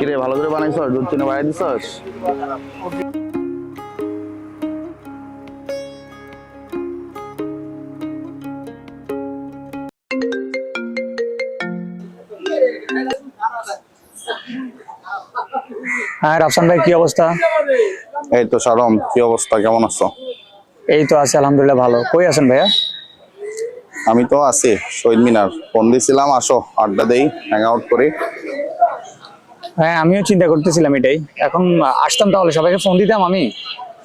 কিরে ভালো করে বানাইছস? দুধ চিনি বাড়াই দিছস? হ্যাঁ রাফসান ভাই কি অবস্থা? এই তো সারম কি অবস্থা? কেমন আছো? এই তো আছে আলহামদুলিল্লাহ ভালো। কই আছেন ভাইয়া? আমি তো আছি শহীদ মিনার। ফোন দিছিলাম আসো আড্ডা দেই হ্যাং আউট করি। হ্যাঁ আমিও চিন্তা করতেছিলাম এটাই। এখন আসতাম তাহলে সবাইকে ফোন দিতাম আমি।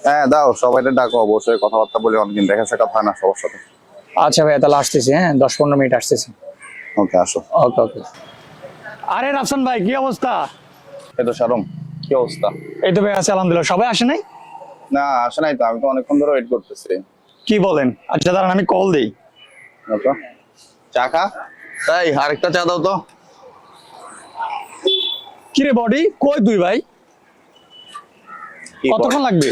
হ্যাঁ দাও সবাইকে ডাকো অবশ্যই কথাবার্তা বলে অনেকদিন দেখা সাক্ষাৎ হয় না সবার সাথে। আচ্ছা ভাইয়া তাহলে আসতেছি হ্যাঁ দশ পনেরো মিনিট আসতেছি। ওকে আসো। ওকে ওকে। আরে রাফসান ভাই কি অবস্থা? এই তো সারম কি অবস্থা? এই তো ভাই আছে আলহামদুলিল্লাহ। সবাই আসে নাই? না আসে নাই তো আমি তো অনেকক্ষণ ধরে ওয়েট করতেছি। কি বলেন? আচ্ছা দাঁড়ান আমি কল দিই। ওকে। চা খা? তাই আরেকটা চা দাও তো। কি রে বডি? কই তুই ভাই? কতক্ষণ লাগবে?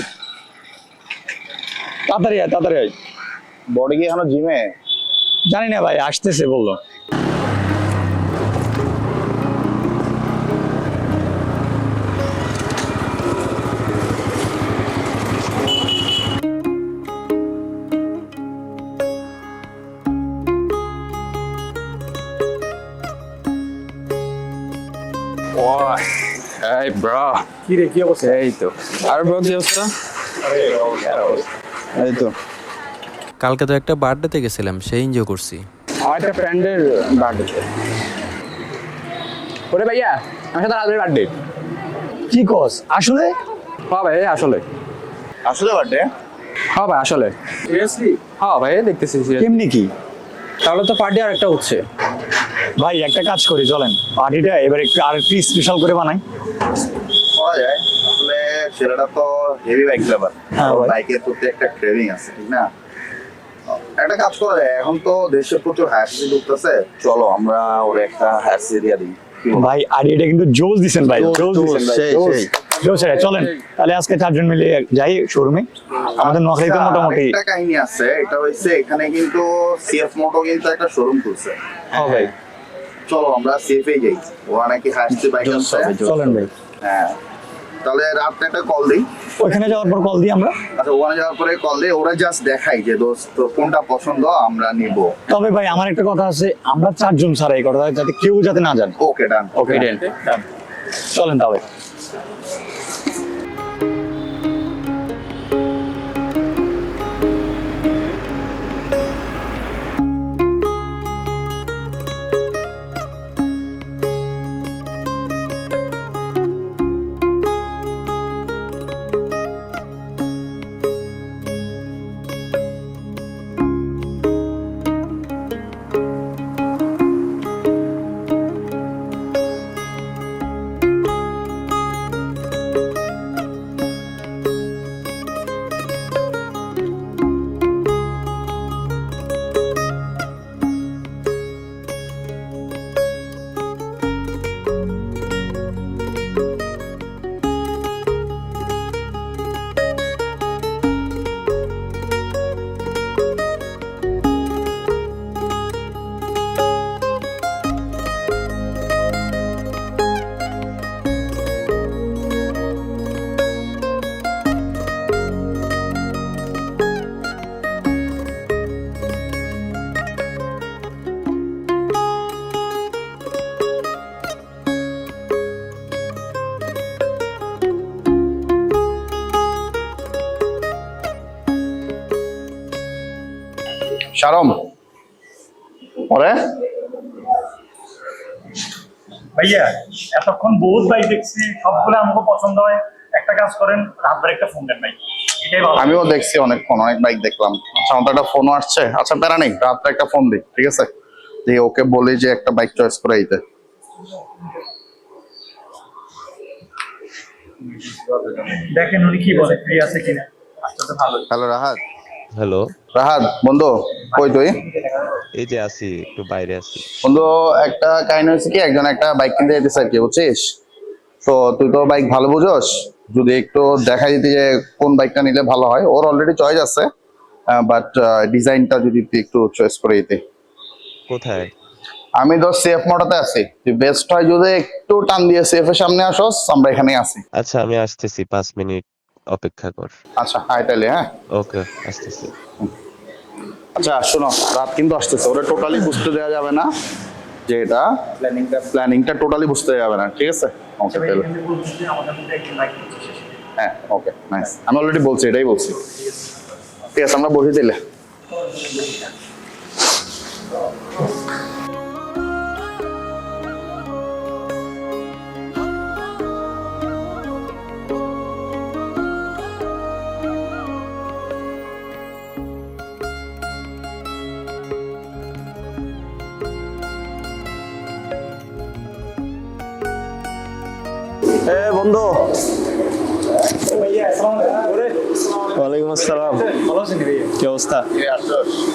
তাড়াতাড়ি আয় তাড়াতাড়ি আয়। বডি কি এখনও জিমে? জানি না ভাই আসতেছে বলল। এই ব্রো। কি রে কি অবস্থা? এই তো। আর ব্রো কি অবস্থা? এই তো। কালকে তো একটা বার্থডেতে গেছিলাম সেই এনজয় করছি। আমার একটা ফ্রেন্ডের বার্থডে ওরে ভাইয়া আমার সাথে রাজের বার্থডে। কি কস? আসলে? হ্যাঁ ভাই আসলে। আসলে বার্থডে? হ্যাঁ ভাই আসলে। হ্যাঁ ভাই দেখতেছি কেমনি কি? তাহলে তো পার্টি আর একটা হচ্ছে। ভাই একটা কাজ করি চলেন। পার্টিটা এবার একটু আর একটু স্পেশাল করে বানাই। যায়। আসলে ছেলেটা তো হেভি বাইক ড্রাইভার বাইকের প্রতি একটা ক্রেভিং আছে ঠিক না? একটা কাজ করা যায় এখন তো দেশে প্রচুর ঢুকতেছে চলো আমরা ওর একটা হায়ারসি দিয়ে দিই? ভাই আইডিয়াটা কিন্তু জোস দিছেন ভাই জোস, দিছেন ভাই জোস। এটা, চলেন। তাহলে আজকে চারজন মিলে যাই শোরুমে আমাদের নোয়াখালীতে আচ্ছা, মোটামুটি। একটা কাহিনী আছে এটা হচ্ছে এখানে কিন্তু সিএফ মোটো কিন্তু একটা শোরুম খুলছে। হ্যাঁ ভাই। চলো আমরা সেফে যাই। ওরা নাকি হাসছে বাইক চলেন ভাই। হ্যাঁ। তাহলে রাতে একটা কল দিই। ওখানে যাওয়ার পর কল দিই আমরা। আচ্ছা ওখানে যাওয়ার পরে কল দিয়ে ওরা জাস্ট দেখাই যে দোস্ত কোনটা পছন্দ আমরা নিব। তবে ভাই আমার একটা কথা আছে আমরা চারজন সারাই এই কথা যাতে কেউ যাতে না জানে। ওকে ডান ওকে ডান চলেন তাহলে। সারম ওরে ভাইয়া এতক্ষণ বহুত বাইক দেখছি সবগুলো আমাকে পছন্দ হয়। একটা কাজ করেন রাতভর একটা ফোন দেন ভাই। আমিও দেখছি অনেক ফোন অনেক বাইক দেখলাম। আচ্ছা আমার একটা ফোনও আসছে। আচ্ছা প্যারা নেই রাত্রে একটা ফোন দিই ঠিক আছে? যে ওকে বলি যে একটা বাইক চয়েস করে দিতে দেখেন উনি কি বলে ফ্রি আছে কিনা। আসলে তো ভালো। হ্যালো রাহাত হ্যালো রাহাত বন্ধু। কই তুই? এই যে আছি একটু বাইরে আছি। বন্ধু একটা কাহিনী হয়েছে কি একজন একটা বাইক কিনতে যেতেছে আর কি বুঝছিস? তো তুই তো বাইক ভালো বুঝোস? যদি একটু দেখা দিতে যে কোন বাইকটা নিলে ভালো হয়। ওর অলরেডি চয়েস আছে বাট ডিজাইনটা যদি তুই একটু চয়েস করে দিতে। কোথায়? আমি তো সেফ মোডতে আছি। তুই বেস্ট হয় যদি একটু টান দিয়ে সেফ এর সামনে আসোস আমরা এখানে আছি। আচ্ছা আমি আসতেছি পাঁচ মিনিট অপেক্ষা কর। আচ্ছা আয় তাহলে হ্যাঁ? ওকে আসতেছি। আচ্ছা শোনো রাত কিন্তু আসতেছে। ওরা টোটালি বুঝতে দেওয়া যাবে না যে এটা প্ল্যানিংটা প্ল্যানিংটা টোটালি বুঝতে দেওয়া যাবে না ঠিক আছে? ওকে তাহলে। করছে শেষে। হ্যাঁ ওকে নাইস আমি অলরেডি বলছি এটাই বলছি। ঠিক আছে। আমরা বসে দিলে। আসসালাম। কি অবস্থা?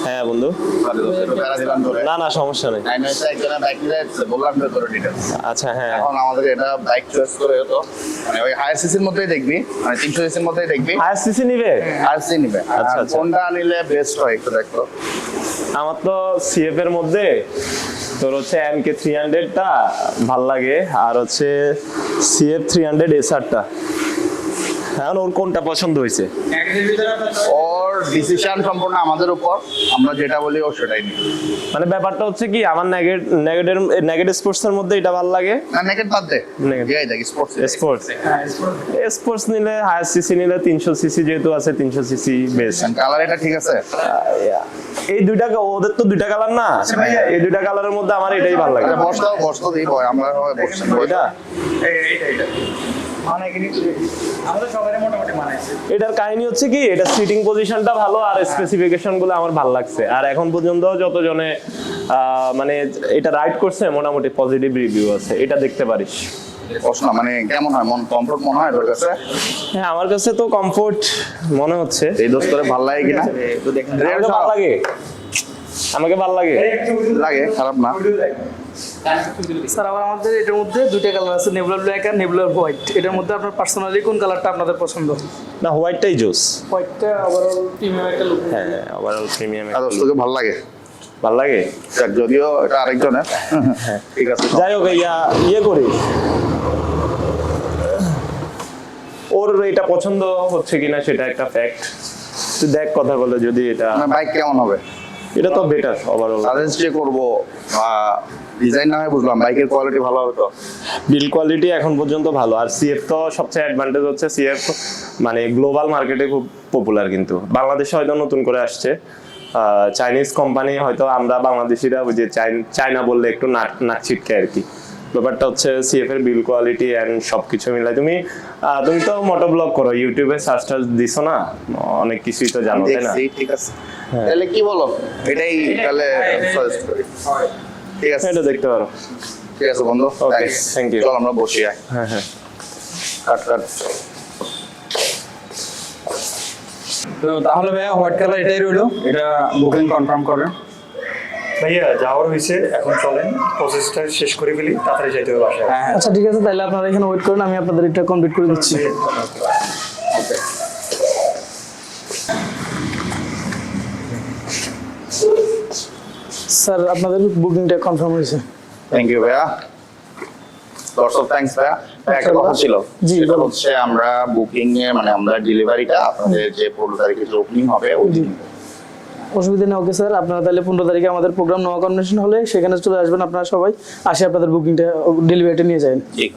হ্যাঁ বন্ধু। না না সমস্যা নেই। আচ্ছা হ্যাঁ। এখন আমাদের এটা বাইক চয়েস করে হতো মানে ওই হায়ার সিসির মধ্যেই দেখবি মানে তিনশো সিসির মধ্যেই দেখবি। হায়ার সিসি নিবে? হায়ার সিসি নিবে। আচ্ছা, আচ্ছা। কোনটা নিলে বেস্ট হয় একটু দেখো। আমার তো সিএফ এর মধ্যে তোর হচ্ছে এম কে থ্রি হান্ড্রেডটা ভালো লাগে আর হচ্ছে সিএফ থ্রি হান্ড্রেড এসআরটা এখন ওর কোনটা পছন্দ হয়েছে? ওর ডিসিশন সম্পূর্ণ আমাদের উপর। আমরা যেটা বলি ও সেটাই নিই মানে ব্যাপারটা হচ্ছে কি আমার নেগেটিভ নেগেটিভ স্পোর্টস এর মধ্যে এটা ভালো লাগে। না নেকেট বাদ দে। যাই দেখ স্পোর্টস স্পোর্টস স্পোর্টস নিলে হায়ার সিসি নিলে তিনশো সিসি যেহেতু আছে তিনশো সিসি বেস্ট কালার এটা ঠিক আছে। এই দুইটা ওদের তো দুইটা কালার না? এই দুইটা কালারের মধ্যে আমার এটাই ভালো লাগে। আচ্ছা, বসতো বসতো দিই আমরা বসছি। এটা? এই- এইটা, এটার কাহিনী হচ্ছে কি এটা সিটিং পজিশনটা ভালো আর স্পেসিফিকেশনগুলো আমার ভালো লাগছে। আর এখন পর্যন্ত যতজনে মানে এটা রাইড করছে মোটামুটি পজিটিভ রিভিউ আছে। এটা দেখতে পারিস। প্রশ্ন মানে কেমন হয়? মন কমফোর্ট মনে হয় তোর কাছে? হ্যাঁ আমার কাছে তো কমফোর্ট মনে হচ্ছে। এই লাগে কিনা? ভালো লাগে আমাকে ভালো লাগে। লাগে খারাপ না। স্যার আবার আমাদের এটার মধ্যে দুইটা কালার আছে নেবুলার ব্ল্যাক আর নেবুলার হোয়াইট এটার মধ্যে আপনার পার্সোনালি কোন কালারটা আপনাদের পছন্দ? না হোয়াইটটাই জোস হোয়াইটটা ওভারঅল প্রিমিয়াম একটা লুক হ্যাঁ ওভারঅল প্রিমিয়াম আর দোস্তকে ভালো লাগে? ভালো লাগে? যদিও এটা আরেকজনের। ঠিক আছে। যাই হোক ইয়া ইয়ে করি। ওর এটা পছন্দ হচ্ছে কিনা সেটা একটা ফ্যাক্ট তুই দেখ কথা বলে যদি এটা বাইক কেমন হবে? এটা তো বেটার ওভারঅল যে করব ডিজাইন না হয় বুঝলাম বাইকের কোয়ালিটি ভালো হবে তো? বিল কোয়ালিটি এখন পর্যন্ত ভালো। আর সিএফ তো সবচেয়ে অ্যাডভান্টেজ হচ্ছে সিএফ মানে গ্লোবাল মার্কেটে খুব পপুলার কিন্তু। বাংলাদেশে হয়তো নতুন করে আসছে। চাইনিজ কোম্পানি হয়তো আমরা বাংলাদেশিরা যে চায়না বললে একটু নাক নাক ছিটকে আর কি। ব্যাপারটা হচ্ছে সিএফ এর বিল কোয়ালিটি এন্ড সবকিছু মিলাই তুমি তুমি তো মোটো ব্লগ করো ইউটিউবে সার্চ টার্চ দিছো না? অনেক কিছুই তো জানো তাই না? ঠিক আছে। তাহলে কি বলো? এটাই তাহলে সাজেস্ট করি। ঠিক আছে। এটা দেখতে পারো। ঠিক আছে বন্ধু thank you. চল আমরা বসি আয়। হ্যাঁ হ্যাঁ। কাট কাট। তো তাহলে ভাইয়া হোয়াইট কালার এটাই রইল। এটা বুকিং কনফার্ম করেন ভাইয়া যাওয়ার হয়েছে এখন চলেন। প্রসেসটা শেষ করে ফেলি তাড়াতাড়ি যাইতে হবে বাসায়। হ্যাঁ আচ্ছা ঠিক আছে তাহলে আপনারা এখানে ওয়েট করেন আমি আপনাদের এটা কমপ্লিট করে দিচ্ছি। স্যার আপনাদের বুকিংটা কনফার্ম হয়েছে। থ্যাংক ইউ ভাইয়া। লটস অফ থ্যাঙ্কস ভাইয়া একটা কথা ছিল। জি, সেটা হচ্ছে আমরা বুকিং এ মানে আমরা ডেলিভারিটা আপনাদের যে পনেরো তারিখে যে ওপেনিং হবে ওই দিন অসুবিধা নেই ওকে স্যার আপনারা তাহলে পনেরো তারিখে আমাদের প্রোগ্রাম নোয়া কনভেনশন হলে সেখানে চলে আসবেন আপনারা সবাই। আসে আপনাদের বুকিংটা ডেলিভারিটা নিয়ে যাবেন। ঠিক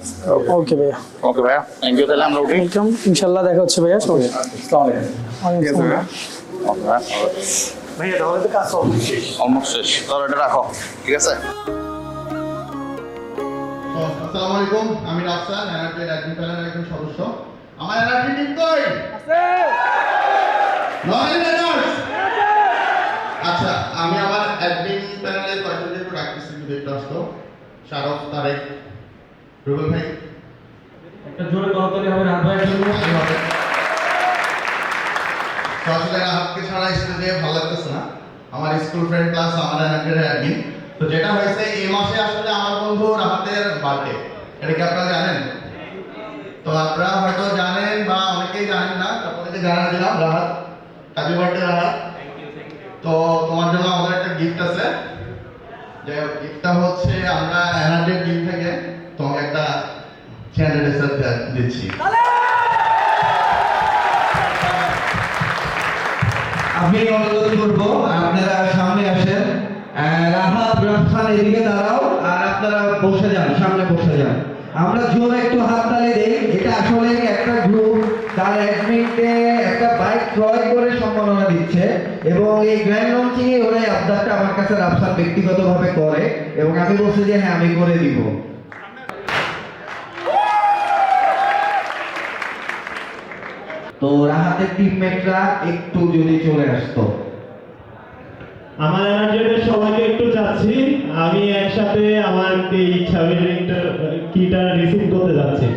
ওকে ভাইয়া। ওকে ভাইয়া। থ্যাংক ইউ তাহলে আমরা উঠি। ইনশাল্লাহ দেখা হচ্ছে ভাইয়া। সবাই। আসসালাম। ওকে ভাইয়া তাহলে তো কাজ সব শেষ। অলমোস্ট শেষ। তাহলে এটা রাখো ঠিক আছে? আসসালামু আলাইকুম। আমি রাফসান এনআরটি অ্যাডমিন প্যানেলের একজন সদস্য। আমার এনআরটি টিম কই? আছে। নয় আচ্ছা আমি আমার অ্যাডমিন প্যানেলের কয়েকজনকে একটু ডাকতেছি যদি একটু আসতো। শারফ তারেক রুবেল ভাই। একটা জোরে করতালি হবে রাত ভাই তো ছাড়া স্টেজে ভালো লাগতেছে না। আমার স্কুল ফ্রেন্ড প্লাস আমার এনআরটির অ্যাডমিন তো যেটা হয়েছে এই মাসে আসলে আমার বন্ধু রাহাতের বার্থডে এটা কি আপনারা জানেন? তো আপনারা হয়তো জানেন বা অনেকেই জানেন না আপনাদেরকে জানা দিলাম রাহাত। Happy birthday Rahat. তো তোমার জন্য আমাদের একটা গিফট আছে। হোক গিফটটা হচ্ছে আমরা এনার্জির টিম থেকে তোমাকে একটা দিচ্ছি। আমি অনুরোধ করব, আপনারা সামনে আসেন। রাহাত রাফসান এদিকে দাঁড়াও, আর আপনারা বসে যান, সামনে বসে যান। আমরা জোরে একটু হাততালি দেই। এটা আসলে একটা গ্রুপ তার এক মিনিটে একটা বাইক ক্রয় করে সম্মাননা দিচ্ছে, এবং এই গ্র্যান্ড লঞ্চিং এ ওরা আবদারটা আমার কাছে রাফসান ব্যক্তিগতভাবে করে, এবং আমি বলছি যে হ্যাঁ আমি করে দিব। তো রাহাতের টিমমেটরা একটু যদি চলে আসতো। আমার এনার্জিতে সবাইকে একটু চাচ্ছি। আমি একসাথে আমার এই ছাবির কিটা রিসিভ করতে যাচ্ছি